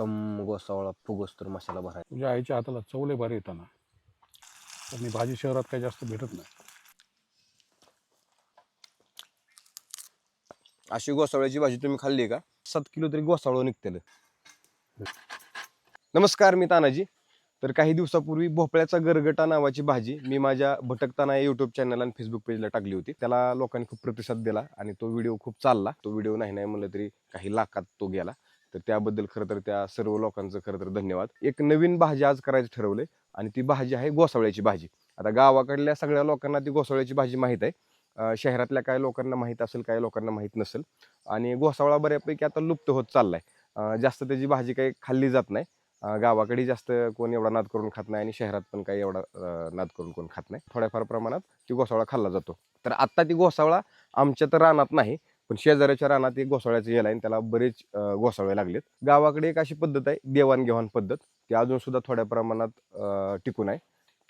टम गोसावळा फुगोस तर मसाला भरायचा. तुझ्या आईच्या हाताला चवले भारी येताना. पण ही भाजी शहरात काही जास्त भेटत नाही. अशी गोसावळ्याची भाजी तुम्ही खाल्ली का? सात किलो तरी गोसावळ निघतेल नमस्कार मी तानाजी. तर काही दिवसापूर्वी भोपळ्याचा गरगटा नावाची भाजी मी माझ्या भटकताना या युट्यूब चॅनल आणि फेसबुक पेजला टाकली होती. त्याला लोकांनी खूप प्रतिसाद दिला आणि तो व्हिडिओ खूप चालला. तो व्हिडिओ नाही नाही म्हणलं तरी काही लाखात तो गेला. तर त्याबद्दल खरं तर त्या सर्व लोकांचं खरं तर धन्यवाद. एक नवीन भाजी आज करायचं ठरवलंय आणि ती भाजी आहे गोसावळ्याची भाजी. आता गावाकडल्या सगळ्या लोकांना ती गोसावळ्याची भाजी माहीत आहे. शहरातल्या काही लोकांना माहीत असेल काही लोकांना माहीत नसेल. आणि गोसावळा बऱ्यापैकी आता लुप्त होत चाललाय. जास्त त्याची भाजी काही खाल्ली जात नाही. गावाकडे जास्त कोण एवढा नाद करून खात नाही आणि शहरात पण काही एवढा नाद करून कोण खात नाही. थोड्याफार प्रमाणात ती गोसावळा खाल्ला जातो. तर आत्ता ती गोसावळा आमच्या तर रानात नाही. पण शेजाऱ्याच्या रानात एक घोसाळ्याचं येल आहे आणि त्याला बरेच घोसाळे लागलेत. गावाकडे एक अशी पद्धत आहे देवाणघेवाण पद्धत. ती अजून सुद्धा थोड्या प्रमाणात टिकून आहे.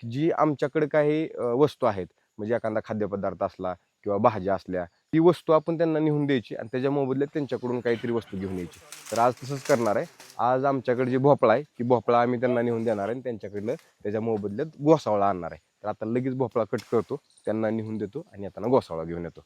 जी आमच्याकडे काही वस्तू आहेत म्हणजे एखादा खाद्यपदार्थ असला किंवा भाज्या असल्या ती वस्तू आपण त्यांना नेऊन द्यायची आणि त्याच्या मोबदल्यात त्यांच्याकडून काहीतरी वस्तू घेऊन यायची. तर आज तसंच करणार आहे. आज आमच्याकडे जी भोपळा आहे ती भोपळा आम्ही त्यांना नेऊन देणार आहे आणि त्यांच्याकडलं त्याच्या मोबदल्यात गोसावळा आणणार आहे. तर आता लगेच भोपळा कट करतो त्यांना नेऊन देतो आणि आता गोसावळा घेऊन येतो.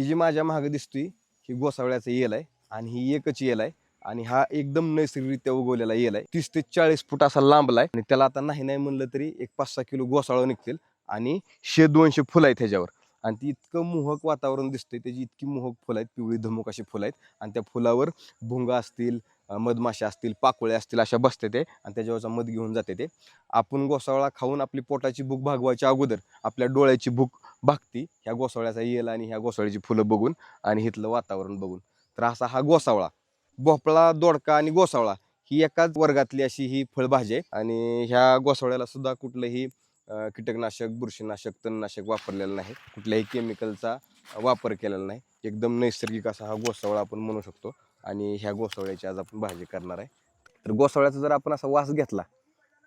ही जी माझ्या मागं दिसतोय ही गोसावळ्याचा येल आहे आणि ही एकच येल आहे आणि हा एकदम नैसर्गिकरित्या उगवलेला येल आहे. तीस ते चाळीस फूट असा लांबला आहे आणि त्याला आता नाही नाही म्हणलं तरी एक पाच सहा किलो गोसाळं निघतील आणि शे दोनशे फुलं आहेत ह्याच्यावर. आणि ती इतकं मोहक वातावरण दिसतंय त्याची इतकी मोहक फुलं आहेत पिवळी धमक अशी फुलं आहेत आणि त्या फुलावर भुंगा असतील मधमाशा असतील पाकोळ्या असतील अशा बसते ते आणि त्याच्यावरचा मध घेऊन जाते ते. आपण गोसावळा खाऊन आपली पोटाची भूक भागवायच्या अगोदर आपल्या डोळ्याची भूक भागती ह्या गोसावळ्याचा येल आणि ह्या गोसावळ्याची फुलं बघून आणि इथलं वातावरण बघून. तर असा हा गोसावळा भोपळा दोडका आणि गोसावळा ही एकाच वर्गातली अशी ही फळभाजी आहे. आणि ह्या गोसावळ्याला सुद्धा कुठलंही कीटकनाशक बुरशीनाशक तणनाशक वापरलेलं नाही. कुठल्याही केमिकलचा वापर केलेला नाही. एकदम नैसर्गिक असा हा गोसावळा आपण म्हणू शकतो. आणि ह्या गोसावळ्याची आज आपण भाजी करणार आहे. तर गोसावळ्याचा जर आपण असा वास घेतला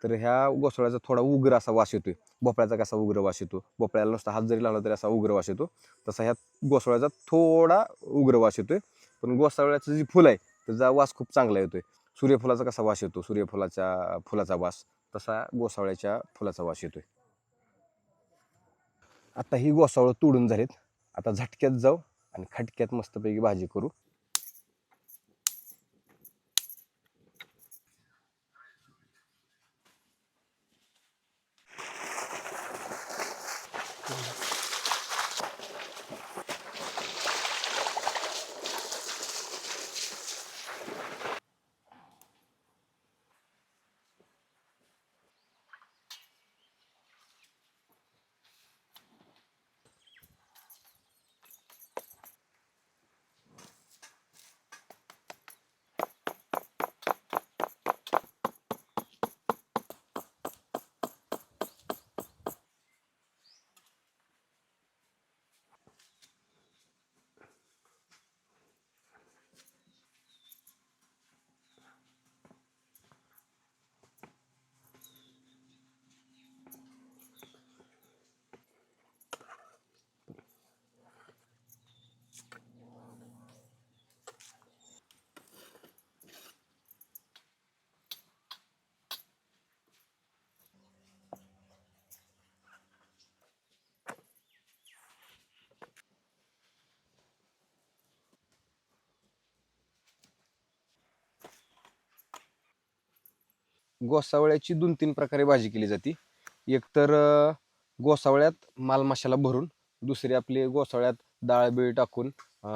तर ह्या गोसावळ्याचा थोडा उग्र असा वास येतोय. भोपळ्याचा कसा उग्र वास येतो? भोपळ्याला नुसता हात जरी लावला तरी असा उग्र वास येतो. तसा ह्या गोसावळ्याचा थोडा उग्र वास येतोय. पण गोसावळ्याचं जी फुल आहे त्याचा वास खूप चांगला येतोय. सूर्यफुलाचा कसा वास येतो? सूर्यफुलाच्या फुलाचा वास. तसा गोसावळ्याच्या फुलाचा वास येतोय. आता ही गोसावळं तोडून झालीत. आता झटक्यात जाऊ आणि खटक्यात मस्तपैकी भाजी करू. गोसावळ्याची दोन तीन प्रकारे भाजी केली जाते. एकतर गोसावळ्यात मालमाशाला भरून दुसरी आपली गोसावळ्यात डाळ बिळ टाकून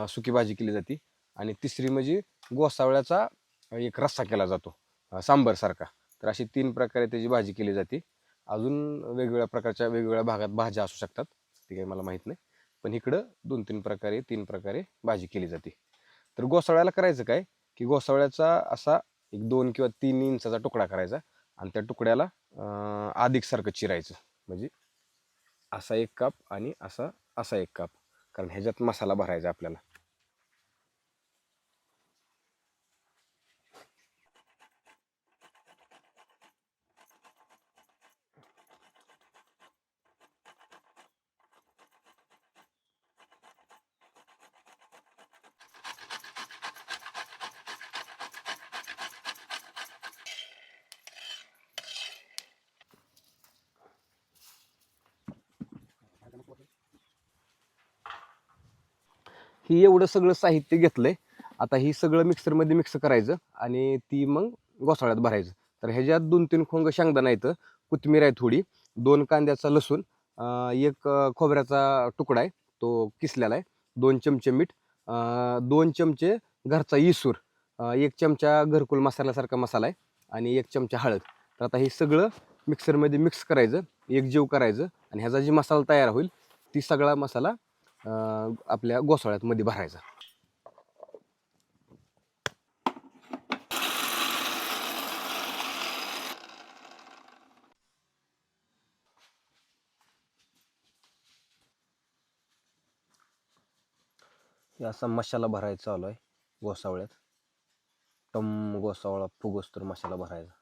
सुकी भाजी केली जाते. आणि तिसरी म्हणजे गोसावळ्याचा एक रस्सा केला जातो सांबरसारखा. तर अशी तीन प्रकारे त्याची भाजी केली जाते. अजून वेगवेगळ्या प्रकारच्या वेगवेगळ्या भागात भाज्या असू शकतात ते काही मला माहीत नाही. पण इकडं दोन तीन प्रकारे तीन प्रकारे भाजी केली जाते. तर गोसावळ्याला करायचं काय? की गोसावळ्याचा असा एक दोन किंवा तीन इंचाचा तुकडा करायचा आणि त्या तुकड्याला अधिकसारखं चिरायचं. म्हणजे असा एक काप आणि असा असा एक काप. कारण ह्याच्यात मसाला भरायचा आपल्याला. ही एवढं सगळं साहित्य घेतलंय. आता ही सगळं मिक्सरमध्ये मिक्स करायचं आणि ती मग गोसाळ्यात भरायचं. तर ह्याच्यात दोन तीन खोंग शेंगदाणा येतं कोथिंबीर आहे थोडी दोन कांद्याचा लसूण एक खोबऱ्याचा तुकडा आहे तो किसलेला आहे दोन चमचे मीठ दोन चमचे घरचा इसूर एक चमचा घरकुल मसाल्यासारखा मसाला आहे आणि एक चमचा हळद. तर आता हे सगळं मिक्सरमध्ये मिक्स करायचं एक जीव करायचं आणि ह्याचा जी मसाला तयार होईल ती सगळा मसाला अं, आपल्या गोसाळ्यात मध्ये भरायचा. हे असा मसाला भरायचा चालू आहे गोसावळ्यात टम गोसावळा फुगोस तर मसाला भरायचा.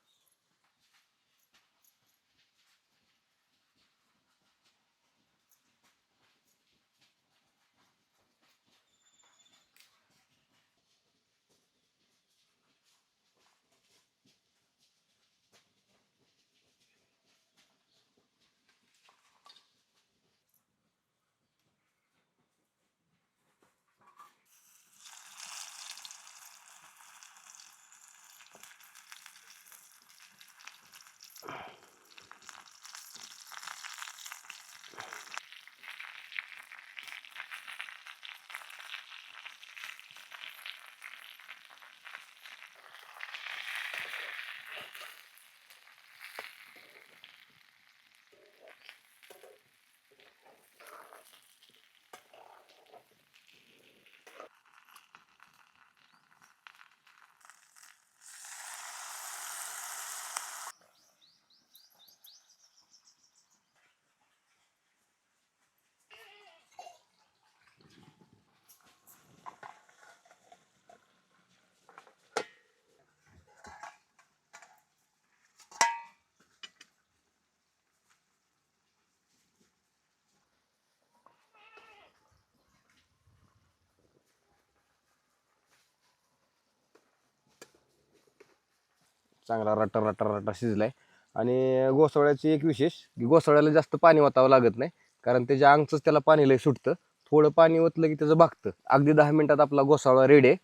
चांगला रट्टा रट्टा रट्टा शिजलाय. आणि गोसावळ्याची एक विशेष की गोसावळ्याला जास्त पाणी ओतावं लागत नाही कारण त्याच्या अंगचंच त्याला पाणी लय सुटतं थोडं पाणी ओतलं की त्याचं भागतं. अगदी दहा मिनिटात आपला गोसावळा रेडे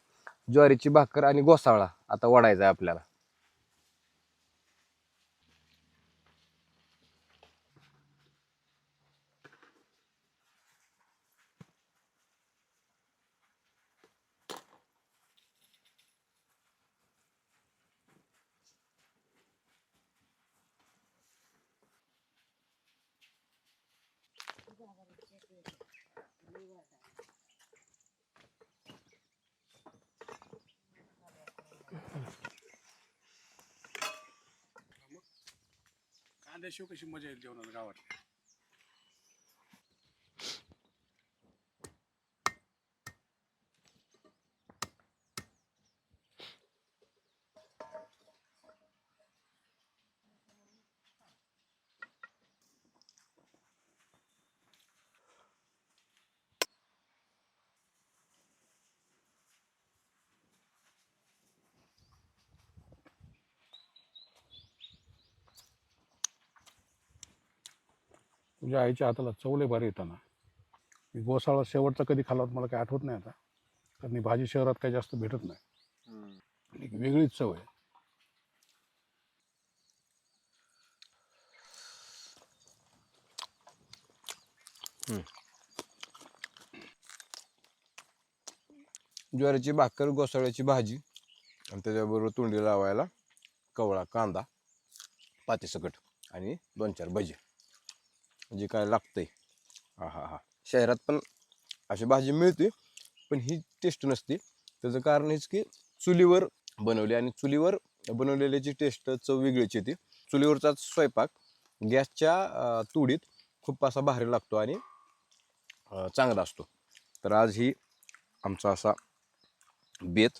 ज्वारीची भाकर आणि गोसावळा आता वडायचा आहे आपल्याला. कांद्याशिव कशी मजा येईल जेवणाला गावात तुझ्या आईच्या हाताला चवले भारी येताना. मी गोसाळा शेवटचा कधी खाल्ला होता मला काही आठवत नाही आता. कारण भाजी शहरात काही जास्त भेटत नाही. एक वेगळीच चव आहे. ज्वारीची भाकर गोसावळ्याची भाजी आणि त्याच्याबरोबर तोंडी लावायला कवळा कांदा पातेसकट आणि दोन चार भजी. जे काय लागतंय. हा हा हा. शहरात पण अशी भाजी मिळते पण ही टेस्ट नसते. त्याचं कारण हेच की चुलीवर बनवली आणि चुलीवर बनवलेल्याची टेस्ट चव वेगळीच येते. चुलीवरचा स्वयंपाक गॅसच्या तुडीत खूप असा भारी लागतो आणि चांगला असतो. तर आज ही आमचा असा बेत.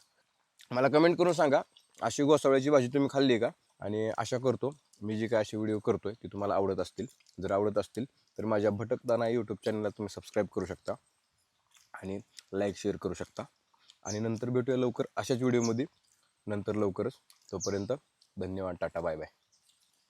मला कमेंट करून सांगा अशी गोसावळ्याची भाजी तुम्ही खाल्ली आहे का? आणि आशा करतो मी जी काय असे व्हिडिओ करतो आहे ती तुम्हाला आवडत असतील. जर आवडत असतील तर माझ्या भटकताना यूट्यूब चॅनलला तुम्ही सबस्क्राईब करू शकता आणि लाईक शेअर करू शकता. आणि नंतर भेटूया लवकर अशाच व्हिडिओमध्ये नंतर लवकरच. तोपर्यंत धन्यवाद टाटा बाय बाय